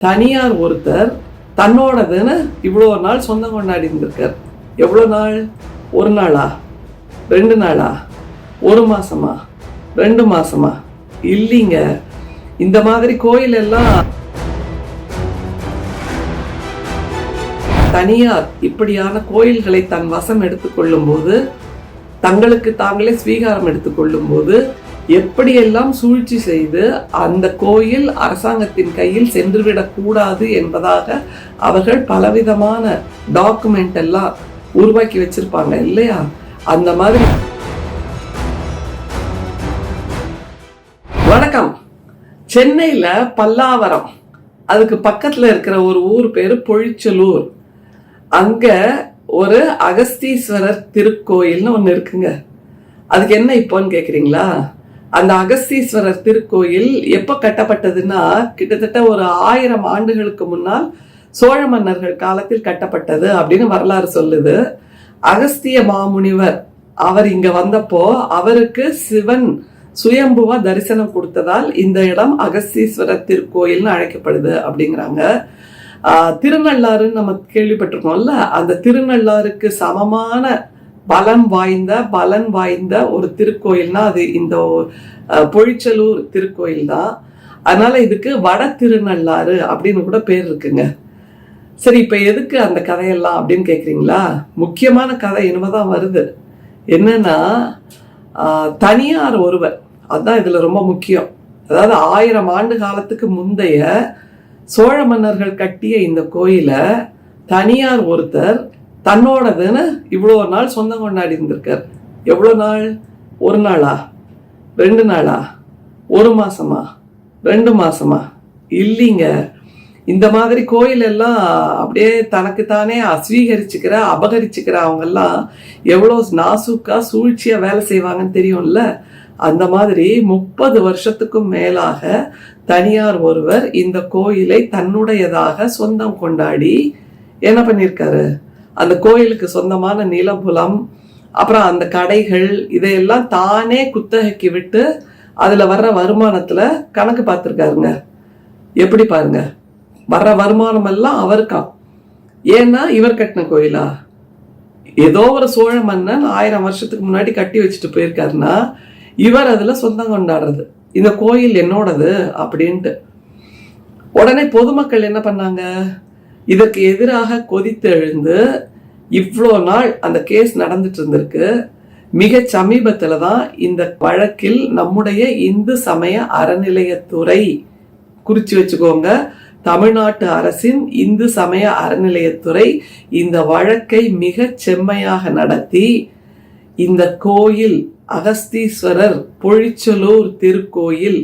தனியார் ஒருத்தர் தன்னோடதுன்னு இவ்வளோ நாள் சொந்தம் கொண்டாடி இருந்திருக்கார். எவ்வளோ நாள்? ஒரு நாளா? ரெண்டு நாளா? ஒரு மாசமா? ரெண்டு மாசமா? இல்லைங்க. இந்த மாதிரி கோயில் எல்லாம் தனியார் இப்படியான கோயில்களை தன் வசம் எடுத்துக்கொள்ளும் போது தங்களுக்கு தாங்களே ஸ்வீகாரம் எடுத்துக்கொள்ளும் போது எப்படியெல்லாம் சூழ்ச்சி செய்து அந்த கோயில் அரசாங்கத்தின் கையில் சென்றுவிடக்கூடாது என்பதாக அவர்கள் பலவிதமான டாக்குமெண்ட் எல்லாம் உருவாக்கி வச்சிருப்பாங்க இல்லையா? அந்த மாதிரி. வணக்கம். சென்னையில் பல்லாவரம் அதுக்கு பக்கத்தில் இருக்கிற ஒரு ஊர் பேர் பொழிச்சலூர். அங்கே ஒரு அகஸ்தீஸ்வரர் திருக்கோயில்னு ஒன்று இருக்குங்க. அதுக்கு என்ன இப்போன்னு கேட்குறீங்களா அந்த அகஸ்தீஸ்வரர் திருக்கோயில் எப்போ கட்டப்பட்டதுன்னா கிட்டத்தட்ட ஒரு ஆயிரம் ஆண்டுகளுக்கு முன்னால் சோழ மன்னர்கள் காலத்தில் கட்டப்பட்டது அப்படின்னு வரலாறு சொல்லுது. அகஸ்திய மாமுனிவர் அவர் இங்க வந்தப்போ அவருக்கு சிவன் சுயம்புவா தரிசனம் கொடுத்ததால் இந்த இடம் அகஸ்தீஸ்வரர் திருக்கோயில்னு அழைக்கப்படுது அப்படிங்கிறாங்க. திருநள்ளாறுன்னு நம்ம கேள்விப்பட்டிருக்கோம்ல அந்த திருநள்ளாறுக்கு சமமான பலம் வாய்ந்த பலன் வாய்ந்த ஒரு திருக்கோயில்னா அது இந்த பொழிச்சலூர் திருக்கோயில் தான் அதனால இதுக்கு வட திருநள்ளாறு அப்படின்னு கூட பேர் இருக்குங்க. சரி இப்போ எதுக்கு அந்த கதையெல்லாம் அப்படின்னு கேட்குறீங்களா முக்கியமான கதை தான் வருது. என்னன்னா தனியார் ஒருவர் அதுதான் இதில் ரொம்ப முக்கியம். அதாவது ஆயிரம் ஆண்டு காலத்துக்கு முந்தைய சோழ மன்னர்கள் கட்டிய இந்த கோயிலை தனியார் ஒருத்தர் தன்னோடதுன்னு இவ்வளோ நாள் சொந்தம் கொண்டாடி இருந்திருக்கார். எவ்வளோ நாள்? ஒரு நாளா? ரெண்டு நாளா? ஒரு மாசமா? ரெண்டு மாசமா? இல்லைங்க. இந்த மாதிரி கோயில் எல்லாம் அப்படியே தனக்கு தானே அஸ்வீகரிச்சுக்கிற அபகரிச்சுக்கிற அவங்கெல்லாம் எவ்வளோ நாசூக்கா சூழ்ச்சியாக வேலை செய்வாங்கன்னு தெரியும்ல? அந்த மாதிரி முப்பது வருஷத்துக்கும் மேலாக தனியார் ஒருவர் இந்த கோயிலை தன்னுடையதாக சொந்தம் கொண்டாடி என்ன பண்ணியிருக்காரு? அந்த கோயிலுக்கு சொந்தமான நிலபுலம் அப்புறம் அந்த கடைகள் இதையெல்லாம் தானே குத்தகைக்கு விட்டு அதில் வர்ற வருமானத்தில் கணக்கு பார்த்துருக்காருங்க. எப்படி பாருங்க. வர்ற வருமானம் எல்லாம் அவருக்காம் ஏன்னா இவர் கட்டின கோயிலா? ஏதோ ஒரு சோழ மன்னன் ஆயிரம் வருஷத்துக்கு முன்னாடி கட்டி வச்சுட்டு போயிருக்காருன்னா இவர் அதில் சொந்தம் கொண்டாடுறது. இந்த கோயில் என்னோடது அப்படின்ட்டு. உடனே பொதுமக்கள் என்ன பண்ணாங்க? இதற்கு எதிராக கொதித்து எழுந்து இவ்வளோ நாள் அந்த கேஸ் நடந்துட்டு இருந்திருக்கு மிக சமீபத்தில் தான் இந்த வழக்கில் நம்முடைய இந்து சமய அறநிலையத்துறை குறித்து வச்சுக்கோங்க தமிழ்நாட்டு அரசின் இந்து சமய அறநிலையத்துறை இந்த வழக்கை மிக செம்மையாக நடத்தி இந்த கோயில் அகஸ்தீஸ்வரர் பொழிச்சலூர் திருக்கோயில்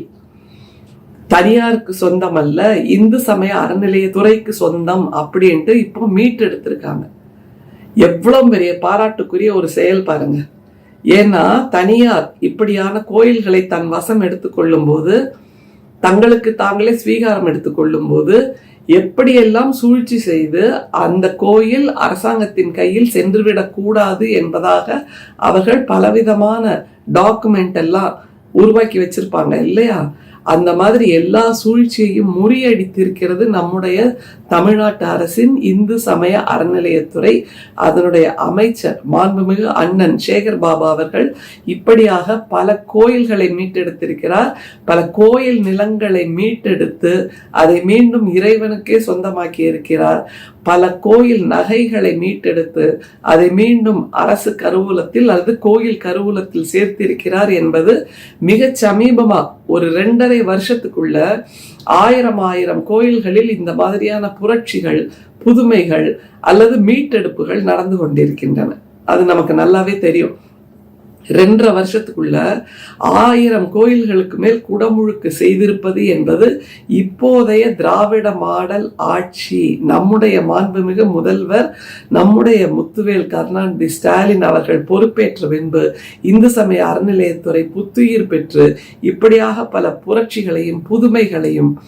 தனியாருக்கு சொந்தம் அல்ல இந்து சமய அறநிலையத்துறைக்கு சொந்தம் அப்படின்ட்டு இப்போ மீட்டெடுத்திருக்காங்க எவ்வளோ பெரிய பாராட்டுக்குரிய ஒரு செயல் பாருங்க. ஏன்னா தனியார் இப்படியான கோயில்களை தன் வசம் எடுத்துக்கொள்ளும் போது தங்களுக்கு தாங்களே ஸ்வீகாரம் எடுத்துக்கொள்ளும் போது எப்படியெல்லாம் சூழ்ச்சி செய்து அந்த கோயில் அரசாங்கத்தின் கையில் சென்றுவிடக்கூடாது என்பதாக அவர்கள் பலவிதமான டாக்குமெண்ட் எல்லாம் உருவாக்கி வச்சிருப்பாங்க இல்லையா? அந்த மாதிரி எல்லா சூழ்ச்சியையும் முறியடித்திருக்கிறது நம்முடைய தமிழ்நாட்டு அரசின் இந்து சமய அறநிலையத்துறை. அதனுடைய அமைச்சர் மாண்புமிகு அண்ணன் சேகர் பாபா அவர்கள் இப்படியாக பல கோயில்களை மீட்டெடுத்திருக்கிறார். பல கோயில் நிலங்களை மீட்டெடுத்து அதை மீண்டும் இறைவனுக்கே சொந்தமாக்கி இருக்கிறார். பல கோயில் நகைகளை மீட்டெடுத்து அதை மீண்டும் அரசு கருவூலத்தில் அல்லது கோயில் கருவூலத்தில் சேர்த்திருக்கிறார் என்பது மிக சமீபமாக ஒரு ரெண்டரை வருஷத்துக்குள்ள ஆயிரம் ஆயிரம் கோயில்களில் இந்த மாதிரியான புரட்சிகள் புதுமைகள் அல்லது மீட்டெடுப்புகள் நடந்து கொண்டிருக்கின்றன. அது நமக்கு நல்லாவே தெரியும். ரெண்டரை வருஷத்துக்குள்ள ஆயிரம் கோயில்களுக்கு மேல் குடமுழுக்கு செய்திருப்பது என்பது இப்போதைய திராவிட மாடல் ஆட்சி. நம்முடைய மாண்புமிகு முதல்வர் நம்முடைய முத்துவேல் கருணாநிதி ஸ்டாலின் அவர்கள் பொறுப்பேற்ற பின்பு இந்து சமய அறநிலையத்துறை புத்துயிர் பெற்று இப்படியாக பல புரட்சிகளையும் புதுமைகளையும்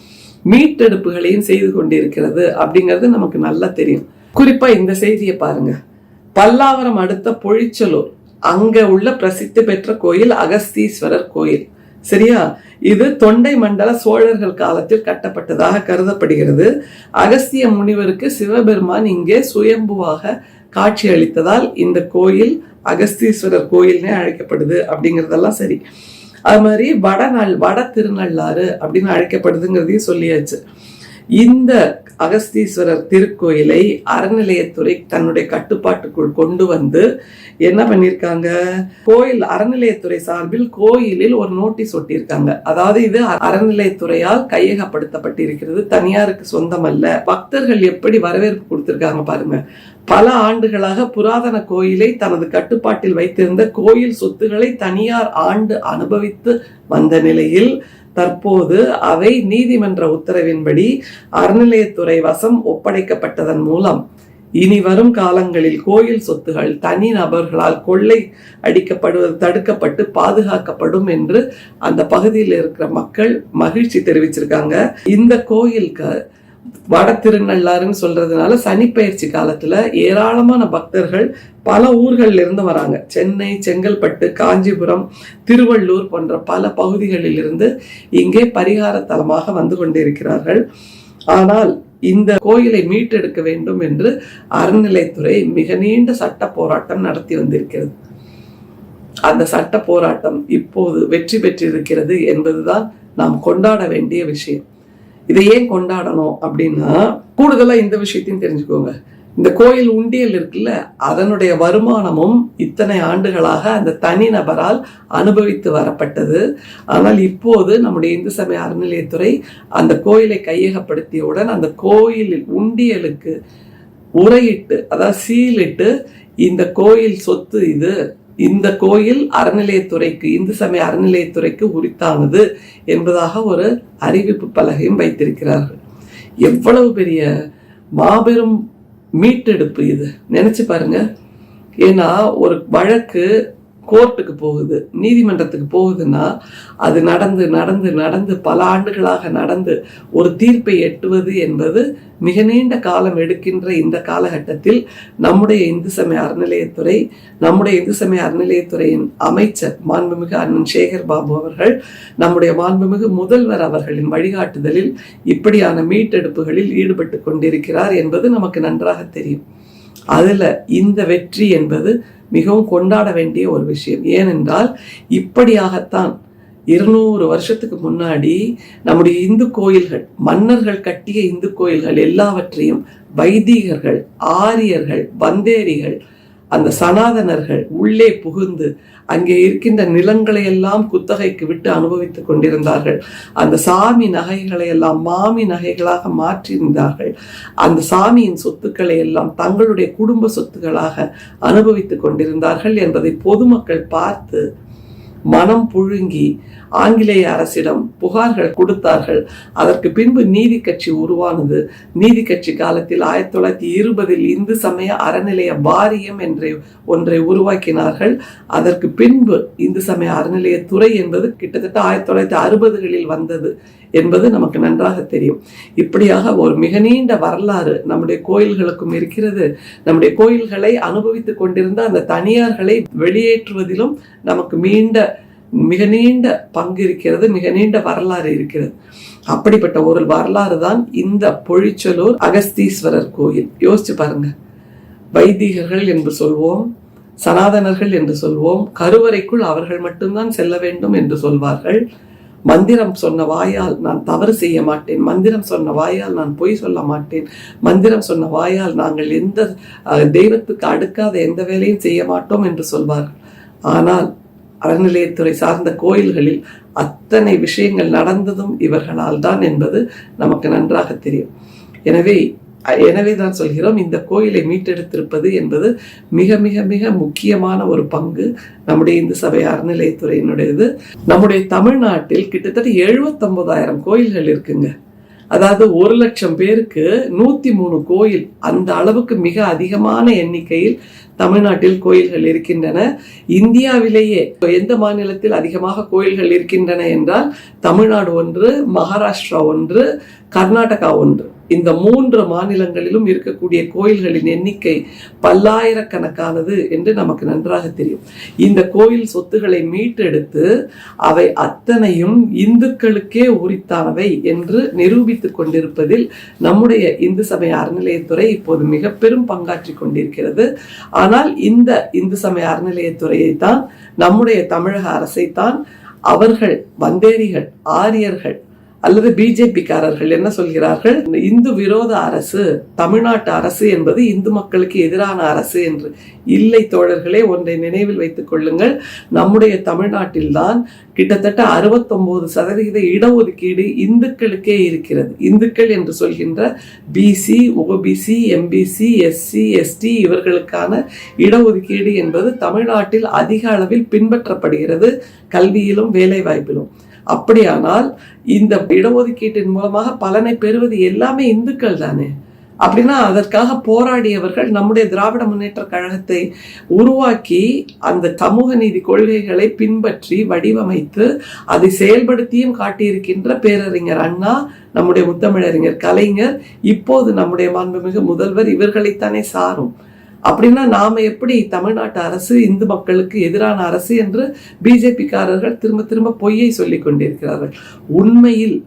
மீட்டெடுப்புகளையும் செய்து கொண்டிருக்கிறது அப்படிங்கிறது நமக்கு நல்லா தெரியும். குறிப்பா இந்த செய்தியை பாருங்க. பல்லாவரம் அடுத்த பொழிச்சலூர். அங்க உள்ள பிரசித்தி பெற்ற கோயில் அகஸ்தீஸ்வரர் கோயில். சரியா? இது தொண்டை மண்டல சோழர்கள் காலத்தில் கட்டப்பட்டதாக கருதப்படுகிறது. அகஸ்திய முனிவருக்கு சிவபெருமான் இங்கே சுயம்புவாக காட்சி அளித்ததால் இந்த கோயில் அகஸ்தீஸ்வரர் கோயில்னே அழைக்கப்படுது அப்படிங்கிறதெல்லாம் சரி. அது மாதிரி வடநல் வட திருநள்ளாறு அப்படின்னு அழைக்கப்படுதுங்கிறதையும் சொல்லியாச்சு. இந்த அகஸ்தீஸ்வரர் திருக்கோயிலை அறநிலையத்துறை தன்னுடைய கட்டுப்பாட்டுக்குள் கொண்டு வந்து என்ன பண்ணியிருக்காங்க? கோயில் அறநிலையத்துறை சார்பில் கோயிலில் ஒரு நோட்டீஸ் ஒட்டியிருக்காங்க. அதாவது இது அறநிலையத்துறையால் கையகப்படுத்தப்பட்டிருக்கிறது. தனியாருக்கு சொந்தமல்ல. பக்தர்கள் எப்படி வரவேற்பு கொடுத்திருக்காங்க பாருங்க. பல ஆண்டுகளாக புராதன கோயிலை தனது கட்டுப்பாட்டில் வைத்திருந்த கோயில் சொத்துக்களை தனியார் ஆண்டு அனுபவித்து வந்த நிலையில் தற்போது அவை நீதிமன்ற உத்தரவின்படி அறநிலையத்துறை வசம் ஒப்படைக்கப்பட்டதன் மூலம் இனி வரும் காலங்களில் கோயில் சொத்துகள் தனி நபர்களால் கொள்ளை அடிக்கப்படுவது தடுக்கப்பட்டு பாதுகாக்கப்படும் என்று அந்த பகுதியில் இருக்கிற மக்கள் மகிழ்ச்சி தெரிவிச்சிருக்காங்க. இந்த கோயிலுக்கு வட திருநள்ளாறுன்னு சொல்றதுனால சனிப்பயிற்சி காலத்துல ஏராளமான பக்தர்கள் பல ஊர்கள்ல இருந்து வராங்க. சென்னை செங்கல்பட்டு காஞ்சிபுரம் திருவள்ளூர் போன்ற பல பகுதிகளில் இருந்து இங்கே பரிகார தலமாக வந்து கொண்டிருக்கிறார்கள். ஆனால் இந்த கோயிலை மீட்டெடுக்க வேண்டும் என்று அறநிலைத்துறை மிக நீண்ட சட்ட போராட்டம் நடத்தி வந்திருக்கிறது. அந்த சட்ட போராட்டம் இப்போது வெற்றி பெற்றிருக்கிறது என்பதுதான் நாம் கொண்டாட வேண்டிய விஷயம். இதை ஏன் கொண்டாடணும் அப்படின்னா கூடுதலாக இந்த விஷயத்தையும் தெரிஞ்சுக்கோங்க. இந்த கோயில் உண்டியல் இருக்குல்ல அதனுடைய வருமானமும் இத்தனை ஆண்டுகளாக அந்த தனி நபரால் அனுபவித்து வரப்பட்டது. ஆனால் இப்போது நம்முடைய இந்து சமய அறநிலையத்துறை அந்த கோயிலை கையகப்படுத்தியவுடன் அந்த கோயிலில் உண்டியலுக்கு உரையிட்டு அதாவது சீலிட்டு இந்த கோயில் சொத்து இது இந்த கோயில் அறநிலையத்துறைக்கு இந்து சமய அறநிலையத்துறைக்கு உரித்தானது என்பதாக ஒரு அறிவிப்பு பலகையும் வைத்திருக்கிறார்கள். எவ்வளவு பெரிய மாபெரும் மீட்டெடுப்பு இது. நினைச்சு பாருங்க. ஏன்னா ஒரு வழக்கு கோர்ட்டுக்கு போகுது நீதிமன்றத்துக்கு போகுதுன்னா அது நடந்து நடந்து நடந்து பல ஆண்டுகளாக நடந்து ஒரு தீர்ப்பை எட்டுவது என்பது மிக நீண்ட காலம் எடுக்கின்ற இந்த காலகட்டத்தில் நம்முடைய இந்து சமய அறநிலையத்துறை நம்முடைய இந்து சமய அறநிலையத்துறையின் அமைச்சர் மாண்புமிகு அண்ணன் சேகர் பாபு அவர்கள் நம்முடைய மாண்புமிகு முதல்வர் அவர்களின் வழிகாட்டுதலில் இப்படியான மீட்டெடுப்புகளில் ஈடுபட்டு கொண்டிருக்கிறார் என்பது நமக்கு நன்றாக தெரியும். அதுல இந்த வெற்றி என்பது மிகவும் கொண்டாட வேண்டிய ஒரு விஷயம். ஏனென்றால் இப்படியாகத்தான் இருநூறு வருஷத்துக்கு முன்னாடி நம்முடைய இந்து கோயில்கள் மன்னர்கள் கட்டிய இந்து கோயில்கள் எல்லாவற்றையும் வைதிகர்கள் ஆரியர்கள் வந்தேரிகள் அந்த சனாதனர்கள் உள்ளே புகுந்து அங்கே இருக்கின்ற நிலங்களை எல்லாம் குத்தகைக்கு விட்டு அனுபவித்துக் கொண்டிருந்தார்கள். அந்த சாமி நகைகளை எல்லாம் மாமி நகைகளாக மாற்றியிருந்தார்கள். அந்த சாமியின் சொத்துக்களை எல்லாம் தங்களுடைய குடும்ப சொத்துக்களாக அனுபவித்துக் கொண்டிருந்தார்கள் என்பதை பொதுமக்கள் பார்த்து மனம் புழுங்கி ஆங்கிலேய அரசிடம் புகார்கள் கொடுத்தார்கள். அதற்கு பின்பு நீதி கட்சி உருவானது. நீதி கட்சி காலத்தில் ஆயிரத்தி தொள்ளாயிரத்தி இருபதில் இந்து சமய அறநிலைய வாரியம் என்ற ஒன்றை உருவாக்கினார்கள். அதற்கு பின்பு இந்து சமய அறநிலையத்துறை என்பது கிட்டத்தட்ட ஆயிரத்தி தொள்ளாயிரத்தி அறுபதுகளில் வந்தது என்பது நமக்கு நன்றாக தெரியும். இப்படியாக ஒரு மிக நீண்ட வரலாறு நம்முடைய கோயில்களுக்கும் இருக்கிறது. நம்முடைய கோயில்களை அனுபவித்துக் கொண்டிருந்த அந்த தனியார்களை வெளியேற்றுவதிலும் நமக்கு மீண்ட மிக நீண்ட பங்கு இருக்கிறது மிக நீண்ட வரலாறு இருக்கிறது. அப்படிப்பட்ட ஒரு வரலாறு தான் இந்த பொழிச்சலூர் அகஸ்தீஸ்வரர் கோயில். யோசிச்சு பாருங்க. வைதிகர்கள் என்று சொல்வோம் சனாதனர்கள் என்று சொல்வோம் கருவறைக்குள் அவர்கள் மட்டும்தான் செல்ல வேண்டும் என்று சொல்வார்கள். மந்திரம் சொன்ன வாயால் நான் தவறு செய்ய மாட்டேன். மந்திரம் சொன்ன வாயால் நான் பொய் சொல்ல மாட்டேன். மந்திரம் சொன்ன வாயால் நாங்கள் எந்த அஹ், தெய்வத்துக்கு அடுக்காத எந்த வேலையும் செய்ய மாட்டோம் என்று சொல்வார்கள். ஆனால் அறநிலையத்துறை சார்ந்த கோயில்களில் அத்தனை விஷயங்கள் நடந்ததும் இவர்களால் தான் என்பது நமக்கு நன்றாக தெரியும். எனவே எனவே தான் சொல்கிறோம் இந்த கோயிலை மீட்டெடுத்திருப்பது என்பது மிக மிக மிக முக்கியமான ஒரு பங்கு நம்முடைய இந்து சபை அறநிலையத்துறையினுடையது. நம்முடைய தமிழ்நாட்டில் கிட்டத்தட்ட எழுபத்தொன்பதாயிரம் கோயில்கள் இருக்குங்க. அதாவது ஒரு லட்சம் பேருக்கு நூத்தி மூணு கோயில் அந்த அளவுக்கு மிக அதிகமான எண்ணிக்கையில் தமிழ்நாட்டில் கோயில்கள் இருக்கின்றன. இந்தியாவிலேயே எந்த மாநிலத்தில் அதிகமாக கோயில்கள் இருக்கின்றன என்றால் தமிழ்நாடு ஒன்று மகாராஷ்டிரா ஒன்று கர்நாடகா ஒன்று. இந்த மூன்று மாநிலங்களிலும் இருக்கக்கூடிய கோயில்களின் எண்ணிக்கை பல்லாயிரக்கணக்கானது என்று நமக்கு நன்றாக தெரியும். இந்த கோயில் சொத்துக்களை மீட்டெடுத்து அவை அத்தனையும் இந்துக்களுக்கே உரித்தானவை என்று நிரூபித்துக் கொண்டிருப்பதில் நம்முடைய இந்து சமய அறநிலையத்துறை இப்போது மிக பெரும் பங்காற்றி கொண்டிருக்கிறது. ஆனால் இந்த இந்து சமய அறநிலையத்துறையை தான் நம்முடைய தமிழக அரசை தான் அவர்கள் வந்தேரிகள் ஆரியர்கள் அல்லது பிஜேபிக்காரர்கள் என்ன சொல்கிறார்கள்? இந்து விரோத அரசு தமிழ்நாட்டு அரசு என்பது இந்து மக்களுக்கு எதிரான அரசு என்று. இல்லை தோழர்களே ஒன்றை நினைவில் வைத்துக் கொள்ளுங்கள். நம்முடைய தமிழ்நாட்டில்தான் கிட்டத்தட்ட அறுபத்தொன்பது சதவிகித இடஒதுக்கீடு இந்துக்களுக்கே இருக்கிறது. இந்துக்கள் என்று சொல்கின்ற BC OBC MBC SC ST இவர்களுக்கான இடஒதுக்கீடு என்பது தமிழ்நாட்டில் அதிக அளவில் பின்பற்றப்படுகிறது கல்வியிலும் வேலைவாய்ப்பிலும். அப்படியானால் இந்த இடஒதுக்கீட்டின் மூலமாக பலனை பெறுவது எல்லாமே இந்துக்கள் தானே? அப்படின்னா அதற்காக போராடியவர்கள் நம்முடைய திராவிட முன்னேற்ற கழகத்தை உருவாக்கி அந்த சமூக நீதி கொள்கைகளை பின்பற்றி வடிவமைத்து அதை செயல்படுத்தியும் காட்டியிருக்கின்ற பேரறிஞர் அண்ணா நம்முடைய முத்தமிழறிஞர் கலைஞர் இப்போது நம்முடைய மாண்புமிகு முதல்வர் இவர்களைத்தானே சாரும். அப்படின்னா நாம் எப்படி தமிழ்நாட்டு அரசு இந்து மக்களுக்கு எதிரான அரசு என்று பிஜேபிக்காரர்கள் திரும்ப திரும்ப பொய்யை சொல்லிக் கொண்டிருக்கிறார்கள். உண்மையில்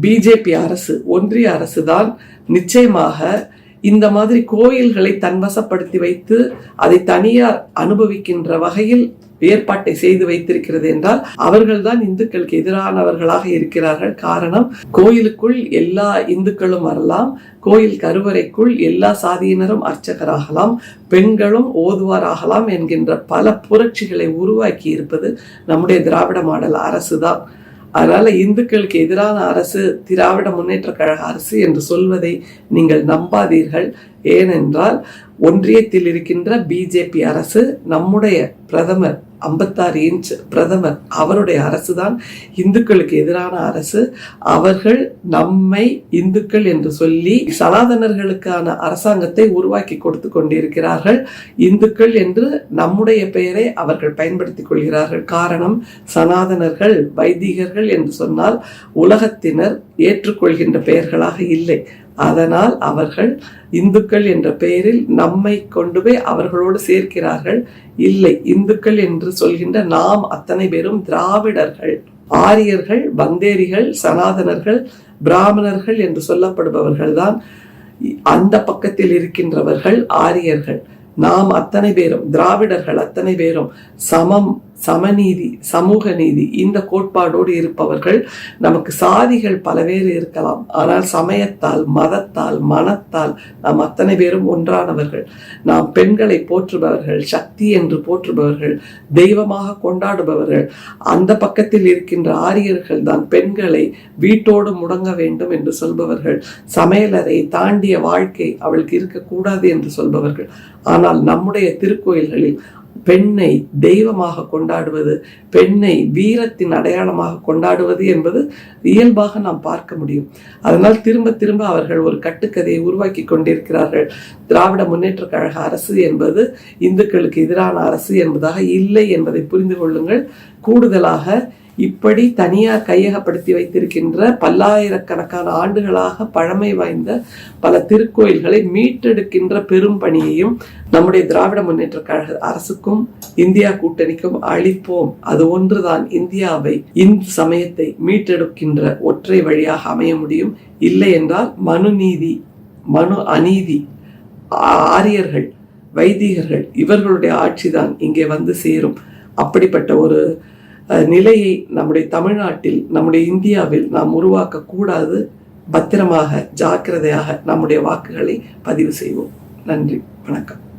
பிஜேபி அரசு ஒன்றிய அரசு தான் நிச்சயமாக இந்த மாதிரி கோயில்களை தன்வசப்படுத்தி வைத்து அதை தனியார் அனுபவிக்கின்ற வகையில் ஏற்பாட்டை செய்து வைத்திருக்கிறது என்றால் அவர்கள்தான் இந்துக்களுக்கு எதிரானவர்களாக இருக்கிறார்கள். காரணம் கோயிலுக்குள் எல்லா இந்துக்களும் வரலாம். கோயில் கருவறைக்குள் எல்லா சாதியினரும் அர்ச்சகராகலாம். பெண்களும் ஓதுவாராகலாம் என்கின்ற பல புரட்சிகளை உருவாக்கி இருப்பது நம்முடைய திராவிட மாடல் அரசுதான். அதனால் இந்துக்களுக்கு எதிரான அரசு திராவிட முன்னேற்ற கழக அரசு என்று சொல்வதை நீங்கள் நம்பாதீர்கள். ஏனென்றால் ஒன்றியத்தில் இருக்கின்ற பிஜேபி அரசு நம்முடைய பிரதமர் ஐம்பத்தாறு இன்ச் பிரதமர் அவருடைய அரசு தான் இந்துக்களுக்கு எதிரான அரசு. அவர்கள் நம்மை இந்துக்கள் என்று சொல்லி சனாதனர்களுக்கான அரசாங்கத்தை உருவாக்கி கொடுத்து கொண்டிருக்கிறார்கள். இந்துக்கள் என்று நம்முடைய பெயரை அவர்கள் பயன்படுத்திக் கொள்கிறார்கள். காரணம் சனாதனர்கள் வைதிகர்கள் என்று சொன்னால் உலகத்தினர் ஏற்றுக்கொள்கின்ற பெயர்களாக இல்லை. அதனால் அவர்கள் இந்துக்கள் என்ற பெயரில் நம்மை கொண்டு போய் அவர்களோடு சேர்க்கிறார்கள். இல்லை இந்துக்கள் என்று சொல்கின்ற நாம் அத்தனை பேரும் திராவிடர்கள். ஆரியர்கள் வந்தேரிகள் சனாதனர்கள் பிராமணர்கள் என்று சொல்லப்படுபவர்கள் தான் அந்த பக்கத்தில் இருக்கின்றவர்கள் ஆரியர்கள். நாம் அத்தனை பேரும் திராவிடர்கள் அத்தனை பேரும் சமம் சமநீதி சமூக நீதி இந்த கோட்பாடோடு இருப்பவர்கள் நமக்கு சாதிகள் பல பேர் இருக்கலாம். ஆனால் சமயத்தால் மதத்தால் மனத்தால் நாம் அத்தனை பேரும் ஒன்றானவர்கள். நாம் பெண்களை போற்றுபவர்கள் சக்தி என்று போற்றுபவர்கள் தெய்வமாக கொண்டாடுபவர்கள். அந்த பக்கத்தில் இருக்கின்ற ஆரியர்கள் தான் பெண்களை வீட்டோடு முடங்க வேண்டும் என்று சொல்பவர்கள். சமையலறை தாண்டிய வாழ்க்கை அவளுக்கு இருக்கக்கூடாது என்று சொல்பவர்கள். ஆனால் நம்முடைய திருக்கோயில்களில் பெண்ணை தெய்வமாக கொண்டாடுவது பெண்ணை வீரத்தின் அடையாளமாக கொண்டாடுவது என்பது இயல்பாக நாம் பார்க்க முடியும். அதனால் திரும்ப திரும்ப அவர்கள் ஒரு கட்டுக்கதையை உருவாக்கி கொண்டிருக்கிறார்கள். திராவிட முன்னேற்ற கழக அரசு என்பது இந்துக்களுக்கு எதிரான அரசு என்பதாக இல்லை என்பதை புரிந்து கொள்ளுங்கள். கூடுதலாக இப்படி தனியார் கையகப்படுத்தி வைத்திருக்கின்ற பல்லாயிரக்கணக்கான ஆண்டுகளாக பழமை வாய்ந்த பல திருக்கோயில்களை மீட்டெடுக்கின்ற பெரும் பணியையும் நம்முடைய திராவிட முன்னேற்ற கழக அரசுக்கும் இந்தியா கூட்டணிக்கும் அளிப்போம். அது ஒன்றுதான் இந்தியாவை இந்து சமயத்தை மீட்டெடுக்கின்ற ஒற்றை வழியாக அமைய முடியும். இல்லை என்றால் மனு நீதி மனு அநீதி ஆரியர்கள் வைதிகர்கள் இவர்களுடைய ஆட்சிதான் இங்கே வந்து சேரும். அப்படிப்பட்ட ஒரு நிலையை நம்முடைய தமிழ்நாட்டில் நம்முடைய இந்தியாவில் நாம் உருவாக்கக்கூடாது பத்திரமாக ஜாக்கிரதையாக நம்முடைய வாக்குகளை பதிவு செய்வோம். நன்றி வணக்கம்.